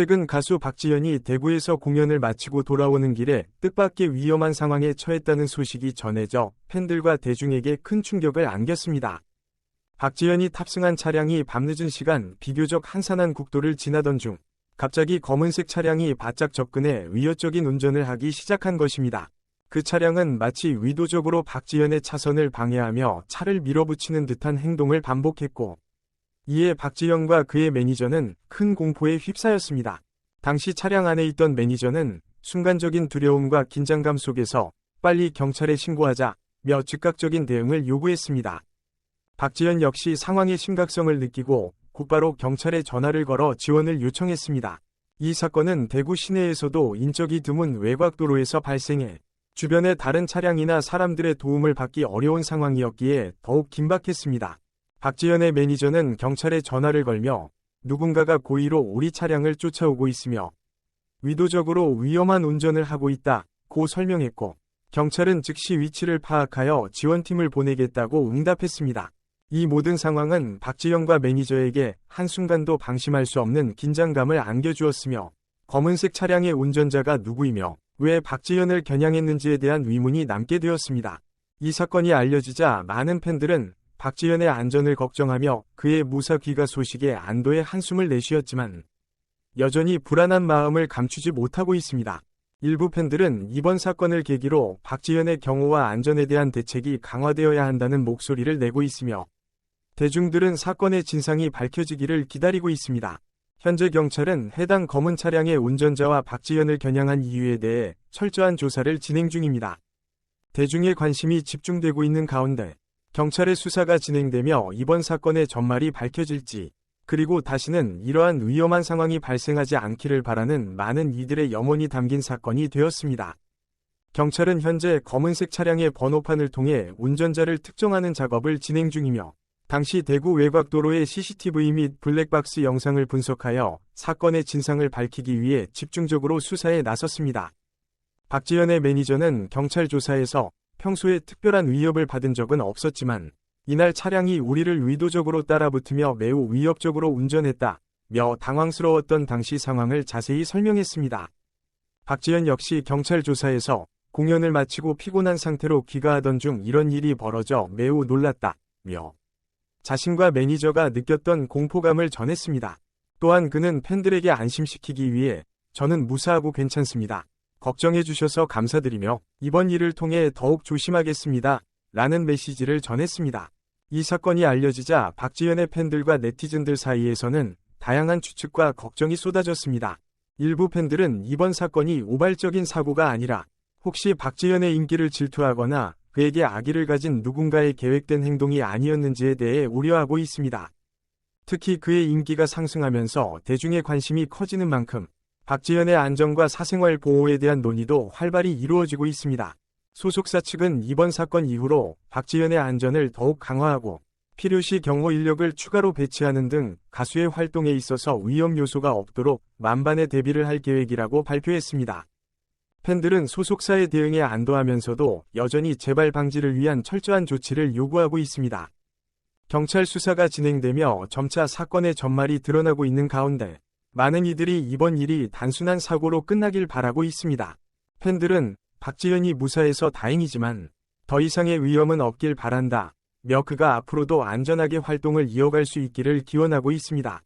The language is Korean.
최근 가수 박지현이 대구에서 공연을 마치고 돌아오는 길에 뜻밖의 위험한 상황에 처했다는 소식이 전해져 팬들과 대중에게 큰 충격을 안겼습니다. 박지현이 탑승한 차량이 밤늦은 시간 비교적 한산한 국도를 지나던 중 갑자기 검은색 차량이 바짝 접근해 위협적인 운전을 하기 시작한 것입니다. 그 차량은 마치 의도적으로 박지현의 차선을 방해하며 차를 밀어붙이는 듯한 행동을 반복했고 이에 박지현과 그의 매니저는 큰 공포에 휩싸였습니다. 당시 차량 안에 있던 매니저는 순간적인 두려움과 긴장감 속에서 빨리 경찰에 신고하자며 즉각적인 대응을 요구했습니다. 박지현 역시 상황의 심각성을 느끼고 곧바로 경찰에 전화를 걸어 지원을 요청했습니다. 이 사건은 대구 시내에서도 인적이 드문 외곽도로에서 발생해 주변의 다른 차량이나 사람들의 도움을 받기 어려운 상황이었기에 더욱 긴박했습니다. 박지현의 매니저는 경찰에 전화를 걸며 누군가가 고의로 우리 차량을 쫓아오고 있으며 의도적으로 위험한 운전을 하고 있다 고 설명했고 경찰은 즉시 위치를 파악하여 지원팀을 보내겠다고 응답했습니다. 이 모든 상황은 박지현과 매니저에게 한순간도 방심할 수 없는 긴장감을 안겨주었으며 검은색 차량의 운전자가 누구이며 왜 박지현을 겨냥했는지에 대한 의문이 남게 되었습니다. 이 사건이 알려지자 많은 팬들은 박지현의 안전을 걱정하며 그의 무사 귀가 소식에 안도의 한숨을 내쉬었지만 여전히 불안한 마음을 감추지 못하고 있습니다. 일부 팬들은 이번 사건을 계기로 박지현의 경호와 안전에 대한 대책이 강화되어야 한다는 목소리를 내고 있으며 대중들은 사건의 진상이 밝혀지기를 기다리고 있습니다. 현재 경찰은 해당 검은 차량의 운전자와 박지현을 겨냥한 이유에 대해 철저한 조사를 진행 중입니다. 대중의 관심이 집중되고 있는 가운데 경찰의 수사가 진행되며 이번 사건의 전말이 밝혀질지 그리고 다시는 이러한 위험한 상황이 발생하지 않기를 바라는 많은 이들의 염원이 담긴 사건이 되었습니다. 경찰은 현재 검은색 차량의 번호판을 통해 운전자를 특정하는 작업을 진행 중이며 당시 대구 외곽도로의 CCTV 및 블랙박스 영상을 분석하여 사건의 진상을 밝히기 위해 집중적으로 수사에 나섰습니다. 박지현의 매니저는 경찰 조사에서 평소에 특별한 위협을 받은 적은 없었지만 이날 차량이 우리를 의도적으로 따라붙으며 매우 위협적으로 운전했다. 며 당황스러웠던 당시 상황을 자세히 설명했습니다. 박지현 역시 경찰 조사에서 공연을 마치고 피곤한 상태로 귀가하던 중 이런 일이 벌어져 매우 놀랐다. 며 자신과 매니저가 느꼈던 공포감을 전했습니다. 또한 그는 팬들에게 안심시키기 위해 저는 무사하고 괜찮습니다. 걱정해 주셔서 감사드리며 이번 일을 통해 더욱 조심하겠습니다. 라는 메시지를 전했습니다. 이 사건이 알려지자 박지현의 팬들과 네티즌들 사이에서는 다양한 추측과 걱정이 쏟아졌습니다. 일부 팬들은 이번 사건이 우발적인 사고가 아니라 혹시 박지현의 인기를 질투하거나 그에게 아기를 가진 누군가의 계획된 행동이 아니었는지에 대해 우려하고 있습니다. 특히 그의 인기가 상승하면서 대중의 관심이 커지는 만큼 박지현의 안전과 사생활 보호에 대한 논의도 활발히 이루어지고 있습니다. 소속사 측은 이번 사건 이후로 박지현의 안전을 더욱 강화하고 필요시 경호 인력을 추가로 배치하는 등 가수의 활동에 있어서 위험 요소가 없도록 만반의 대비를 할 계획이라고 발표했습니다. 팬들은 소속사의 대응에 안도하면서도 여전히 재발 방지를 위한 철저한 조치를 요구하고 있습니다. 경찰 수사가 진행되며 점차 사건의 전말이 드러나고 있는 가운데 많은 이들이 이번 일이 단순한 사고로 끝나길 바라고 있습니다. 팬들은 박지현이 무사해서 다행이지만 더 이상의 위험은 없길 바란다. 며 그가 앞으로도 안전하게 활동을 이어갈 수 있기를 기원하고 있습니다.